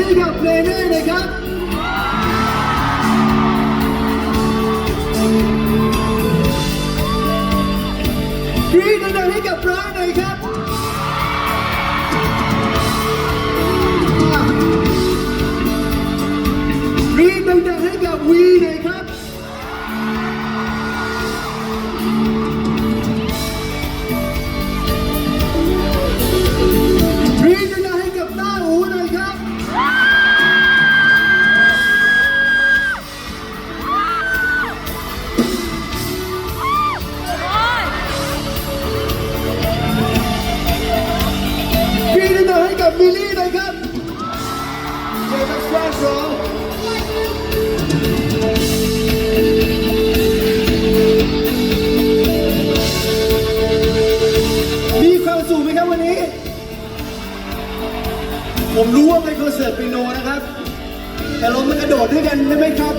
ให้กับเพลงด้วยนะครับกรี๊ดดังๆให้กับร้านหน่อยครับ บมิลลี่หน่อยครับเดี๋ยวจสร้างร้องมีความสุขไหมครับวันนี้ ผมรู้ว่าเป็นคอนเสิร์ตเปียโนนะครับ แต่เรามากระโดดด้วยกันได้ไหมครับ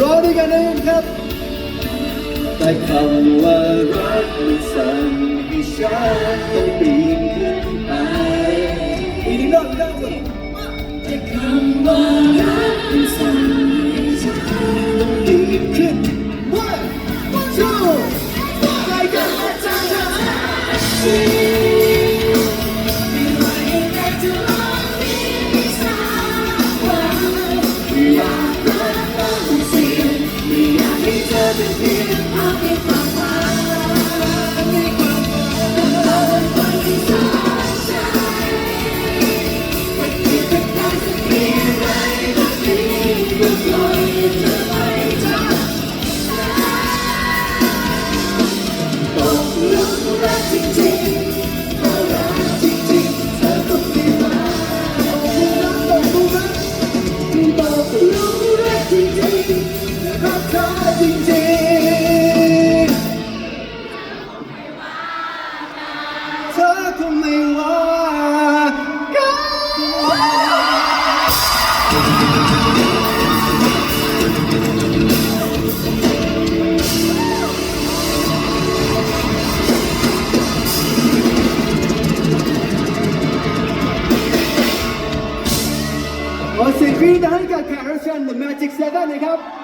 ร้องด้วยกันได้ไหมครับแต่คำว่า อีกนิดหน่อยอีกนิดหน่อยแต่คำว่ารักมันสั่งให้ฉันต้องปีนขึ้น one two ใจกันมาจังนะรั เธอจริงๆเธอคงไม่ว่ากันขอเสียงกรี๊ดดังให้กับแขกรับเชิญ The Magic Seven นะครับ